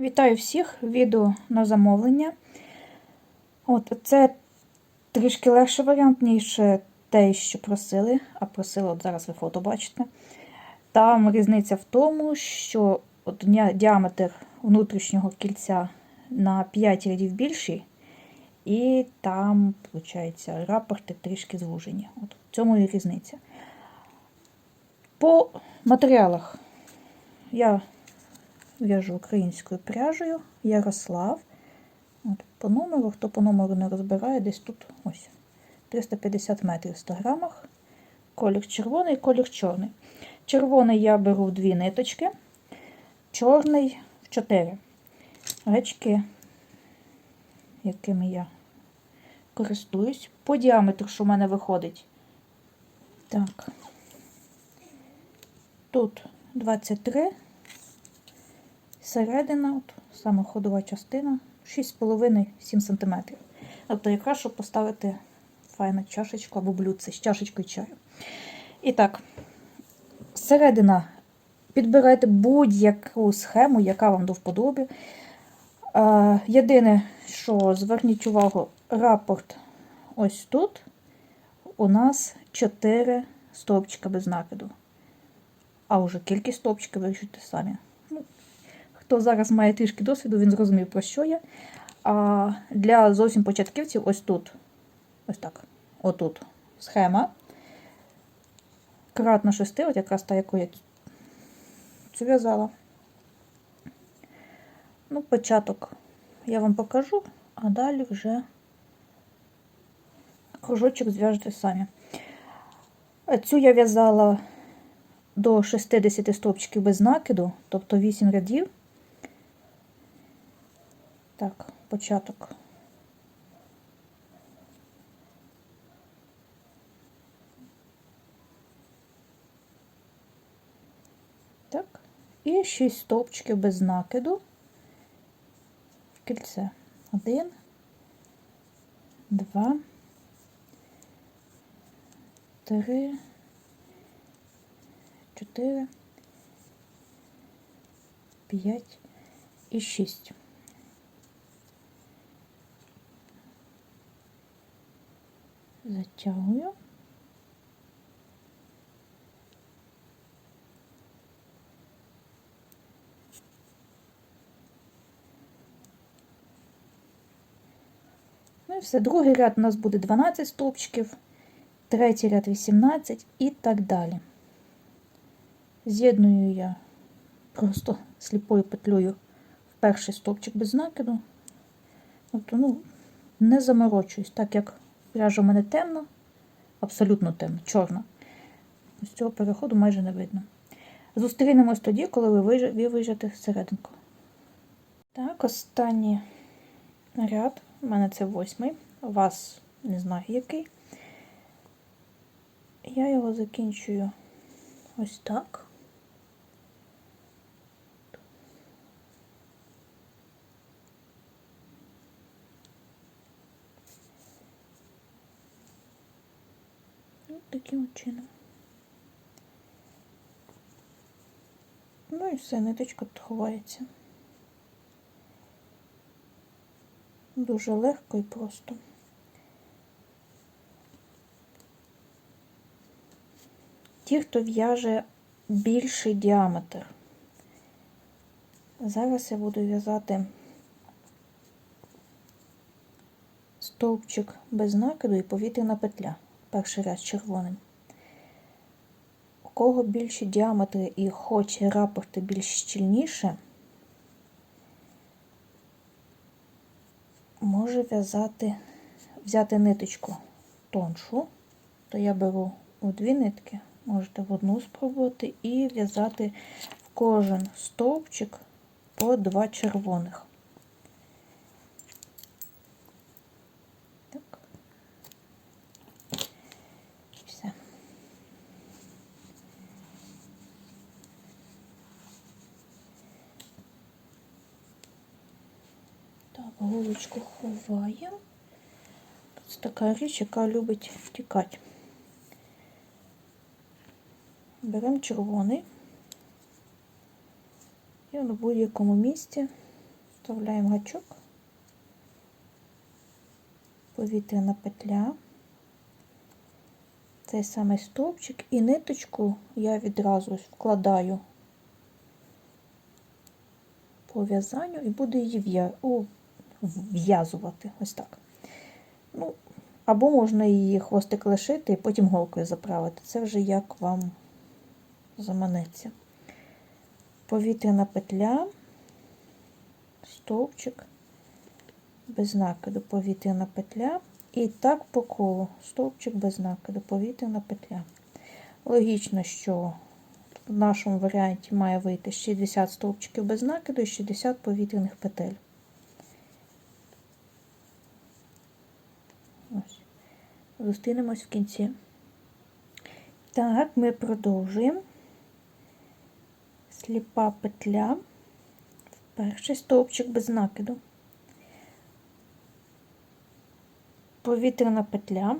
Вітаю всіх! Відео на замовлення. От, Це трішки легший варіант, ніж те, що просили. А просили, от зараз ви фото бачите. Там різниця в тому, що от діаметр внутрішнього кільця на 5 рядів більший, і там, виходить, рапорти трішки звужені. От в цьому і різниця. По матеріалах я в'яжу українською пряжею Ярослав. От, По номеру, хто по номеру не розбирає, десь тут ось 350 метрів в 100 грамах. Колір червоний, колір чорний. Червоний я беру в дві ниточки, чорний в 4. Речки, якими я користуюсь. По діаметру, що в мене виходить. Так. Тут 23 середина, от, саме ходова частина, 6,5-7 см. Тобто, якраз, щоб поставити файну чашечку або блюдце з чашечкою чаю. І так, середина. Підбирайте будь-яку схему, яка вам до вподоби. Е, єдине, що зверніть увагу, рапорт ось тут у нас 4 стовпчика без накиду. А вже кількість стовпчиків вирішуйте самі. Хто зараз має трішки досвіду, він зрозумів, про що я. А для зовсім початківців ось тут, ось так, отут схема. Кратна 6, от якраз та, яку я цю в'язала. Ну, початок я вам покажу, а далі вже кружочок зв'яжете самі. Цю я в'язала до 60 стовпчиків без накиду, тобто 8 рядів. Так, початок. Так, і 6 стовпчиків без накиду в кільце. Один, два, три, чотири, п'ять і шість. Затягую. Ну і все. Другий ряд у нас буде 12 стовпчиків, третій ряд 18 і так далі. З'єдную я просто сліпою петлею в перший стовпчик без накиду. Тобто, ну, не заморочуюсь, так як пряжа у мене темна, абсолютно темна, чорна. З цього переходу майже не видно. Зустрінемось тоді, коли ви виж- вижите всерединку. Так, останній ряд. У мене це восьмий. У вас не знаю який. Я його закінчую ось так. Ось таким чином. Ну і все, ниточка тут ховається. Дуже легко і просто. Ті, хто в'яже більший діаметр. Зараз я буду в'язати стовпчик без накиду і повітряна петля. Перший ряд червоним. У кого більші діаметри і хоче рапорти більш щільніше, може в'язати, взяти ниточку тоншу, то я беру у дві нитки, можете в одну спробувати, і в'язати в кожен стовпчик по два червоних. Так. Все. Так, голочку ховаємо. Це така річ, яка любить втікати. Беремо червоний і в будь-якому місці Вставляємо гачок, повітряна петля, цей самий стовпчик і ниточку я відразу вкладаю по в'язанню і буду її в'я- у- в'язувати. Ось так. Ну, або можна її хвостик лишити і потім голкою заправити. Це вже як вам заманеться. Повітряна петля, стовпчик, без накиду, повітряна петля. І так по колу. Стовпчик без накиду, повітряна петля. Логічно, що в нашому варіанті має вийти 60 стовпчиків без накиду і 60 повітряних петель. Ось. Зустрінемось в кінці. Так, ми продовжуємо. Сліпа петля, перший стовпчик без накиду. Повітряна петля.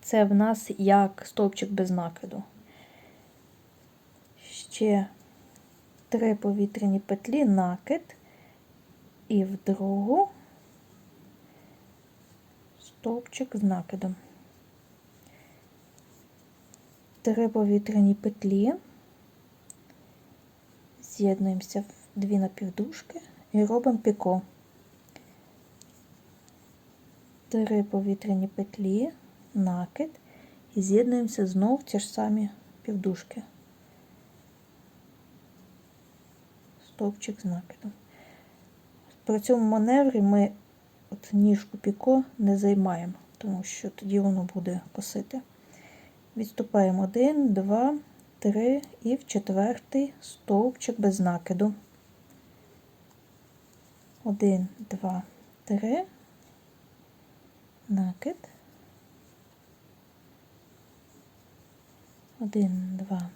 Це в нас як стовпчик без накиду. Ще три повітряні петлі, накид, і в другу стовпчик з накидом. Три повітряні петлі, з'єднуємося в дві напівдужки і робимо піко. Три повітряні петлі, накид і з'єднуємося знов в ті ж самі півдужки. Стовпчик з накидом. При цьому маневрі ми от ніжку піко не займаємо, тому що тоді воно буде косити. Відступаємо один, два, три і в четвертий стовпчик без накиду. Один, два, три, накид. Один, два,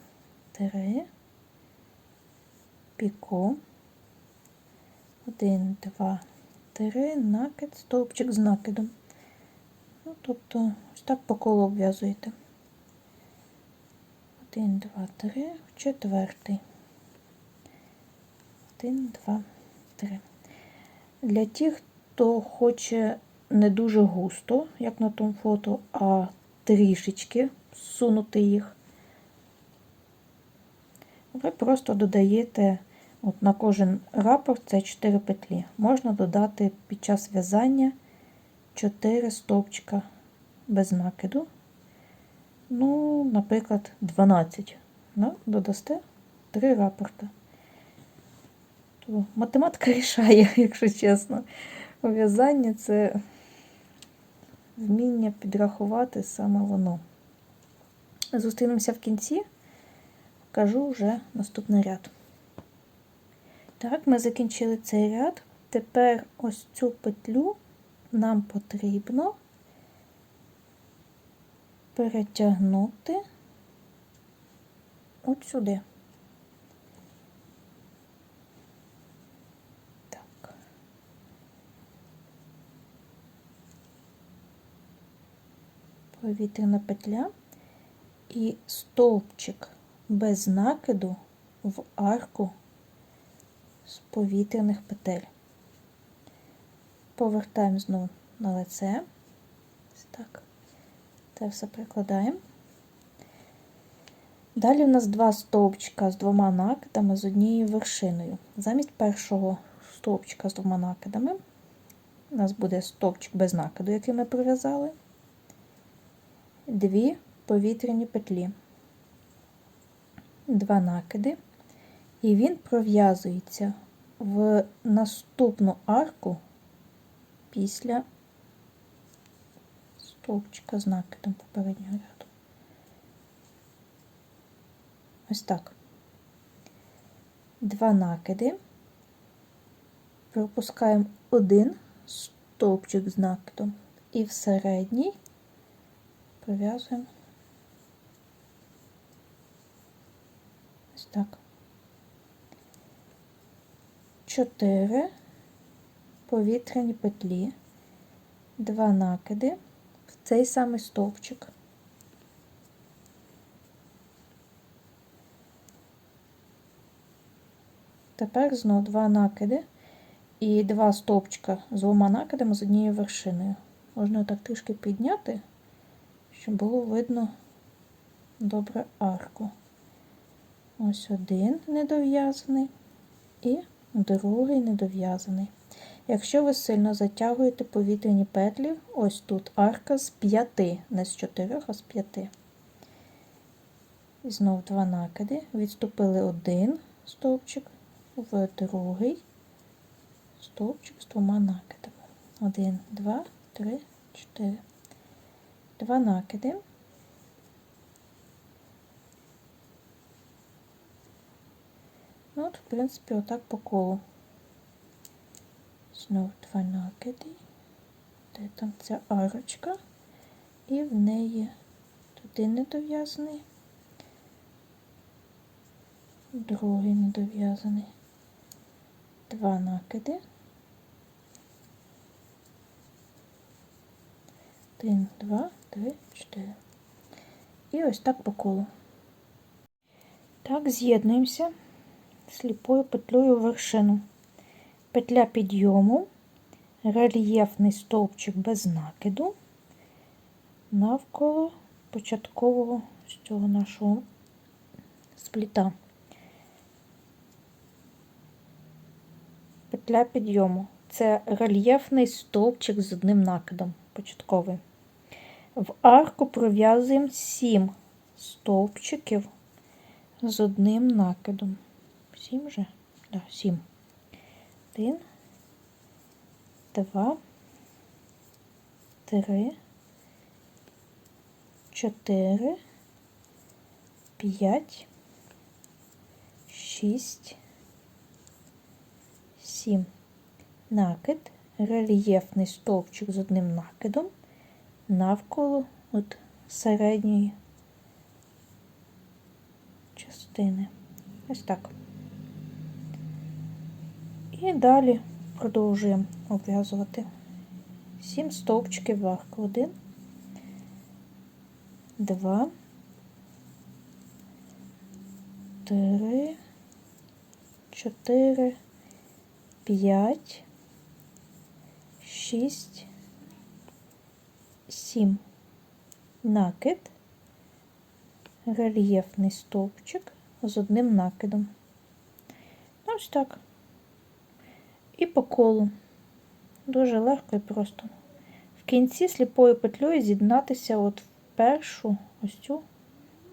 три, піко. Один, два, три, накид, стовпчик з накидом. Ну, тобто, ось так по колу обв'язуєте. Один, два, три, четвертий. Один, два, три. Для тих, хто хоче не дуже густо, як на тому фото, а трішечки сунути їх, ви просто додаєте от на кожен рапорт це 4 петлі. Можна додати під час в'язання 4 стовпчика без накиду. Ну, наприклад, 12. Ну, додасте 3 рапорти. То математика рішає, якщо чесно. В'язання це вміння підрахувати саме воно. Зустрінемося в кінці, кажу вже наступний ряд. Так, ми закінчили цей ряд. Тепер ось цю петлю нам потрібно перетягнути от сюди. Так. Повітряна петля і стовпчик без накиду в арку з повітряних петель. Повертаємо знову на лице. Так. Це все прикладаємо. Далі у нас два стовпчика з двома накидами з однією вершиною. Замість першого стовпчика з двома накидами у нас буде стовпчик без накиду, який ми прив'язали, дві повітряні петлі, два накиди, і він пров'язується в наступну арку після стовпчика з накидом попереднього ряду. Ось так. Два накиди, пропускаємо один стовпчик з накидом і в середній пров'язуємо ось так. Чотири повітряні петлі, два накиди в цей самий стовпчик. Тепер знову два накиди і два стовпчика з двома накидами з однією вершиною. Можна так трішки підняти, щоб було видно добре арку. Ось один недов'язаний і другий недов'язаний. Якщо ви сильно затягуєте повітряні петлі, ось тут арка з п'яти, не з чотирьох, а з п'яти. І знов два накиди. Відступили один стовпчик в другий стовпчик з двома накидами. Один, два, три, чотири. Два накиди. Ну, от, в принципі, отак по колу. Знов два накиди. Де там ця арочка? І в неї туди недов'язаний, другий недов'язаний. Два накиди. Один, два, три, чотири. І ось так по колу. Так, з'єднуємося сліпою петлею вершину. Петля підйому, рельєфний стовпчик без накиду навколо початкового з цього нашого спліта. Петля підйому. Це рельєфний стовпчик з одним накидом початковий. В арку пров'язуємо 7 стовпчиків з одним накидом. Сім же? Да, сім. Один, два, три, чотири, п'ять, шість, сім. Накид, рельєфний стовпчик з одним накидом навколо от середньої частини. Ось так. І далі продовжуємо обв'язувати сім стовпчиків в арку. Один, два, три, чотири, п'ять, шість, сім. Накид, рельєфний стовпчик з одним накидом. Ось так. І по колу. Дуже легко і просто. В кінці сліпою петлею з'єднатися от в першу ось цю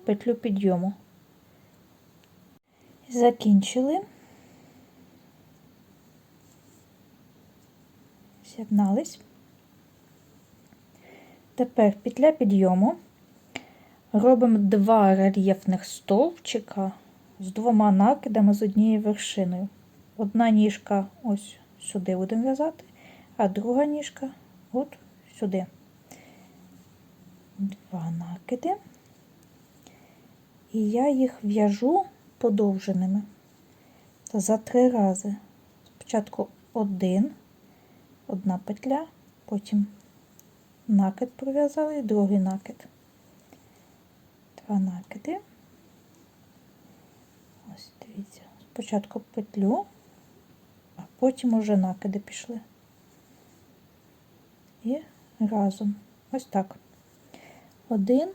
петлю підйому. Закінчили. З'єднались. Тепер петля підйому. Робимо два рельєфних стовпчика з двома накидами з однією вершиною. Одна ніжка ось сюди будемо в'язати, а друга ніжка от сюди. Два накиди. І я їх в'яжу подовженими за три рази. Спочатку один, одна петля, потім накид пров'язали другий накид. Два накиди. Ось дивіться, спочатку петлю, потім уже накиди пішли. І разом. Ось так. Один,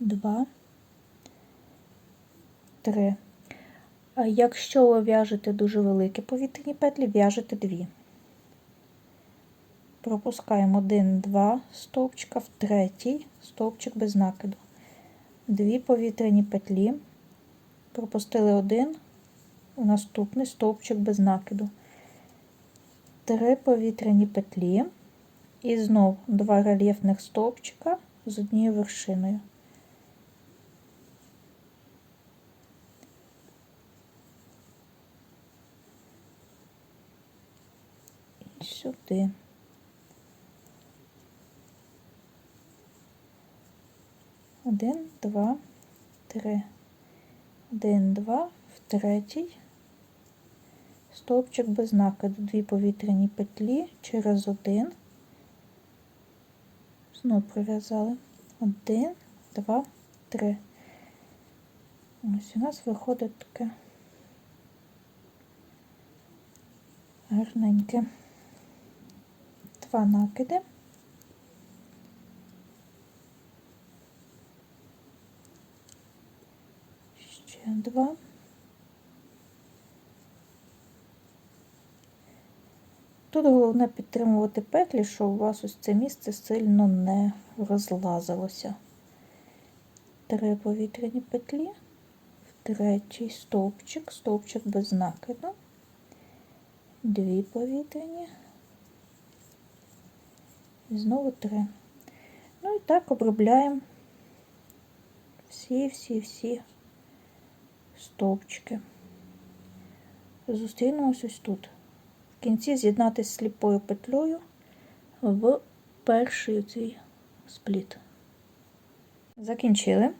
два, три. Якщо ви в'яжете дуже великі повітряні петлі, в'яжете дві. Пропускаємо один, два стовпчика в третій стовпчик без накиду. Дві повітряні петлі, пропустили один, наступний стовпчик без накиду. Три повітряні петлі і знов два рельєфних стовпчика з однією вершиною. І сюди. Один, два, три. Один, два, в третій. Стовпчик без накиду. Дві повітряні петлі через один. Знову пров'язали. Один, два, три. Ось у нас виходить таке гарненьке. Два накиди. Ще два. Тут головне підтримувати петлі, щоб у вас ось це місце сильно не розлазилося. Три повітряні петлі, в третій стовпчик, стовпчик без накиду, дві повітряні, і знову три. Ну і так обробляємо всі-всі-всі стовпчики. Зустрінемось ось тут. В кінці з'єднати сліпою петлею в перший цей спліт. Закінчили.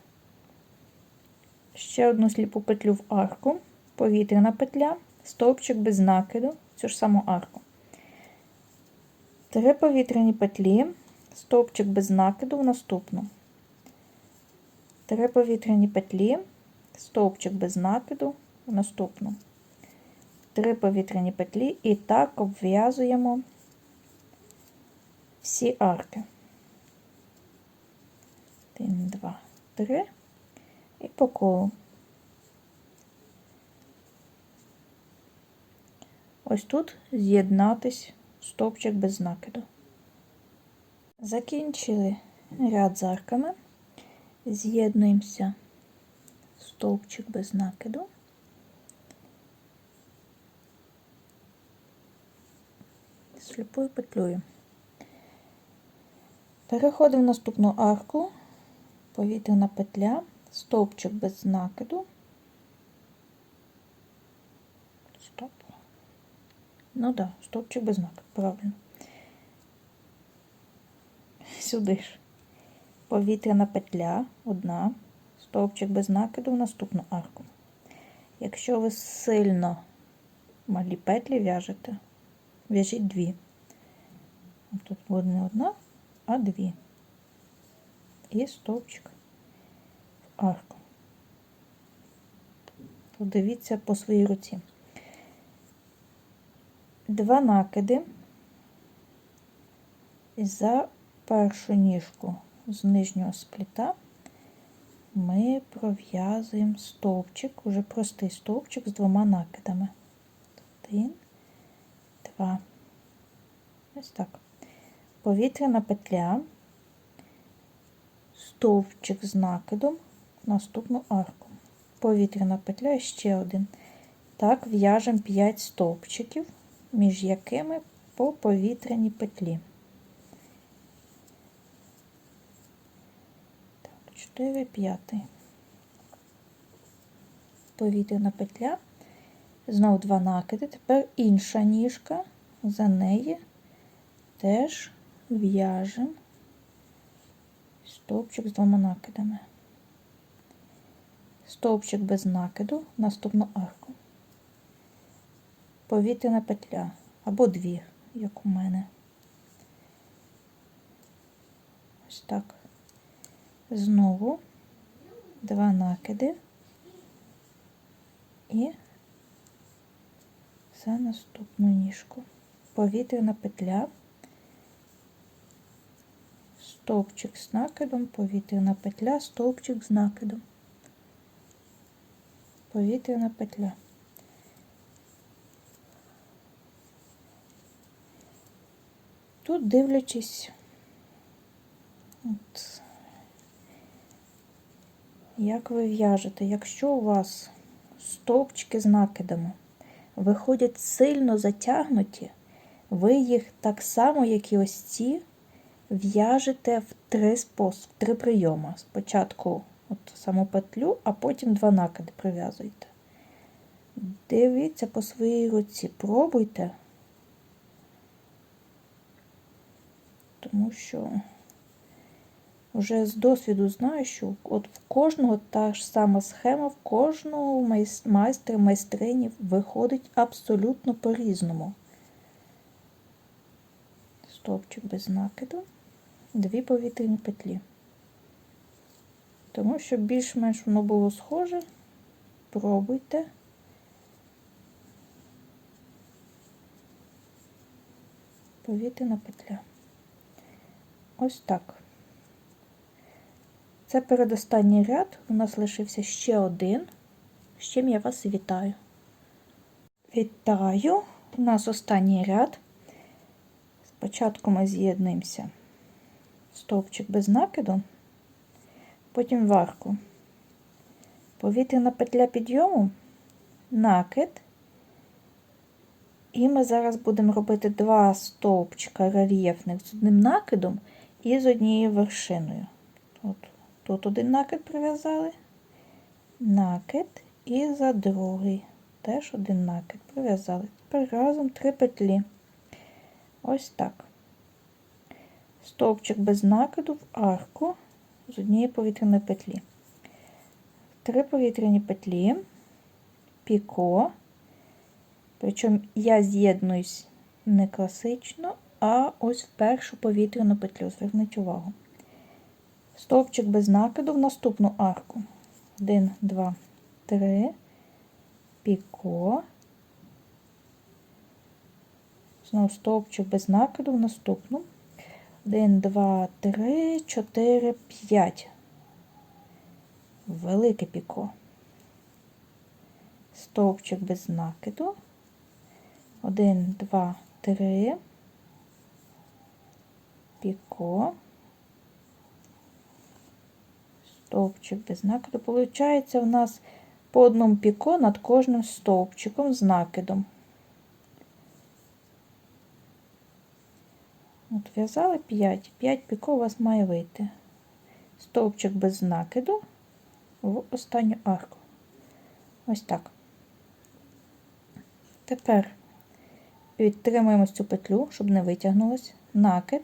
Ще одну сліпу петлю в арку, повітряна петля, стовпчик без накиду, цю ж саму арку. Три повітряні петлі, стовпчик без накиду в наступну. Три повітряні петлі, стовпчик без накиду в наступну. Три повітряні петлі і так обв'язуємо всі арки. Один, два, три. І по колу. Ось тут з'єднатись стовпчик без накиду. Закінчили ряд з арками. З'єднуємося стовпчик без накиду. Сліпою петлею. Переходимо в наступну арку, повітряна петля, стовпчик без накиду. Стоп. Ну да, стовпчик без накиду, правильно. Сюди ж. Повітряна петля, одна, стовпчик без накиду в наступну арку. Якщо ви сильно малі петлі в'яжете, в'яжіть дві. Тут буде не одна, а дві. І стовпчик в арку. Подивіться по своїй руці. Два накиди за першу ніжку з нижнього спліта ми пров'язуємо стовпчик, уже простий стовпчик з двома накидами. Один, два. Ось так. Повітряна петля, стовпчик з накидом, наступну арку. Повітряна петля і ще один. Так, в'яжемо 5 стовпчиків, між якими по повітряній петлі. 4, 5. Повітряна петля. Знову два накиди. Тепер інша ніжка, за неї теж в'яжемо стовпчик з двома накидами. Стовпчик без накиду, наступну арку. Повітряна петля або дві, як у мене. Ось так. Знову два накиди і за наступну ніжку. Повітряна петля, стовпчик з накидом, повітряна петля, стовпчик з накидом, повітряна петля. Тут дивлячись, от, як ви в'яжете, якщо у вас стовпчики з накидами виходять сильно затягнуті, ви їх так само, як і ось ці, в'яжете в три способи, в три прийоми. Спочатку от саму петлю, а потім два накиди прив'язуєте. Дивіться по своїй руці, пробуйте, тому що вже з досвіду знаю, що от в кожного та ж сама схема, в кожного майстра, майстрині виходить абсолютно по-різному. Стовпчик без накиду, дві повітряні петлі. Тому що більш-менш воно було схоже, пробуйте. повітряна петля. Ось так. Це передостанній ряд. У нас лишився ще один, з чим я вас вітаю. Вітаю! У нас останній ряд. Спочатку ми з'єднуємося стовпчик без накиду, потім в арку. Повітряна петля підйому, накид. І ми зараз будемо робити два стовпчика рельєфних з одним накидом і з однією вершиною. От, тут один накид прив'язали, накид і за другий. Теж один накид прив'язали. Тепер разом три петлі. Ось так. Стовпчик без накиду в арку з однієї повітряної петлі. Три повітряні петлі, піко. Причому я з'єднуюсь не класично, а ось в першу повітряну петлю. Зверніть увагу. Стовпчик без накиду в наступну арку. 1, 2, 3, піко. Знову стовпчик без накиду в наступну. 1, 2, 3, 4, 5. Велике піко. Стовпчик без накиду. 1, 2, 3. Піко. Стовпчик без накиду. Получається, у нас по одному піко над кожним стовпчиком з накидом. От в'язали 5. 5 піко у вас має вийти. Стовпчик без накиду в останню арку. Ось так. Тепер підтримуємо цю петлю, щоб не витягнулась. Накид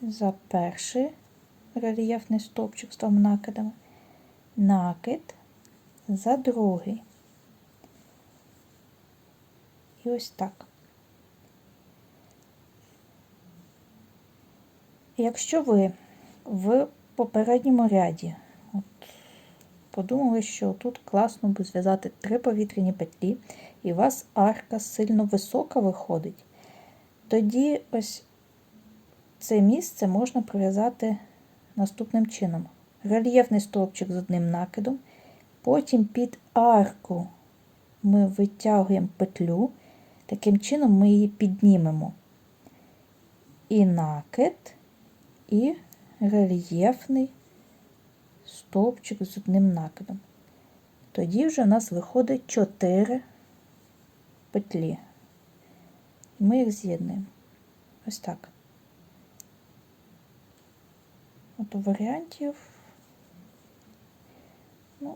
за перший рельєфний стовпчик з двома накидами. Накид за другий. І ось так. Якщо ви в попередньому ряді от, подумали, що тут класно би зв'язати три повітряні петлі, і у вас арка сильно висока виходить, тоді ось це місце можна прив'язати наступним чином. Рельєфний стовпчик з одним накидом, потім під арку ми витягуємо петлю, таким чином ми її піднімемо. І накид і рельєфний стовпчик з одним накидом. Тоді вже у нас виходить 4 петлі. Ми їх з'єднуємо. Ось так. От у варіантів, ну,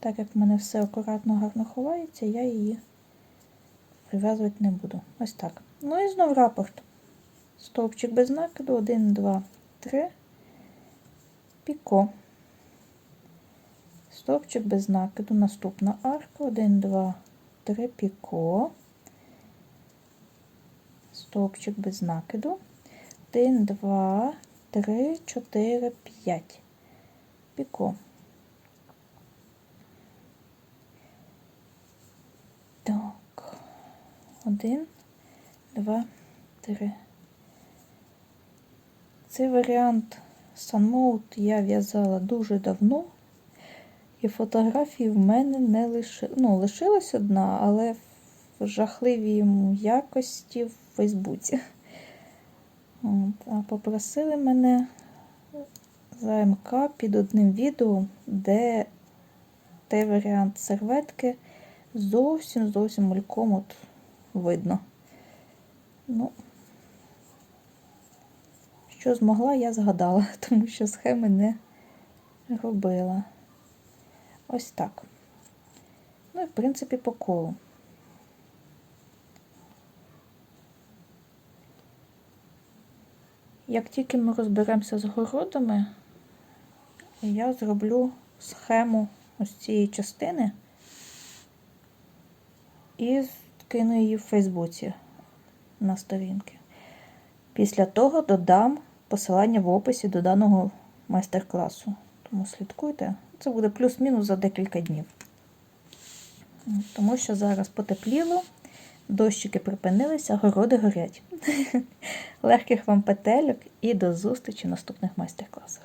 так як в мене все акуратно гарно ховається, я її прив'язувати не буду. Ось так. Ну і знов рапорт. Стовпчик без накиду, 1, 2, 3, піко. Стовпчик без накиду, наступна арка, 1, 2, 3, піко. Стовпчик без накиду. 1, 2, 3, 4, 5. Піко. Так. 1, 2, 3. Цей варіант Sunmode я в'язала дуже давно, і фотографії в мене не лиши... ну, лишилась одна, але в жахливій якості в Фейсбуці. От, а попросили мене за МК під одним відео, де той варіант серветки зовсім зовсім мальком от видно. Ну, що змогла, я згадала, тому що схеми не робила. Ось так. Ну і, в принципі, по колу. Як тільки ми розберемося з городами, я зроблю схему ось цієї частини і скину її в Фейсбуці на сторінки. Після того додам посилання в описі до даного майстер-класу. Тому слідкуйте, це буде плюс-мінус за декілька днів. Тому що зараз потепліло, Дощики припинилися, городи горять. Легких вам петельок і до зустрічі в наступних майстер-класах.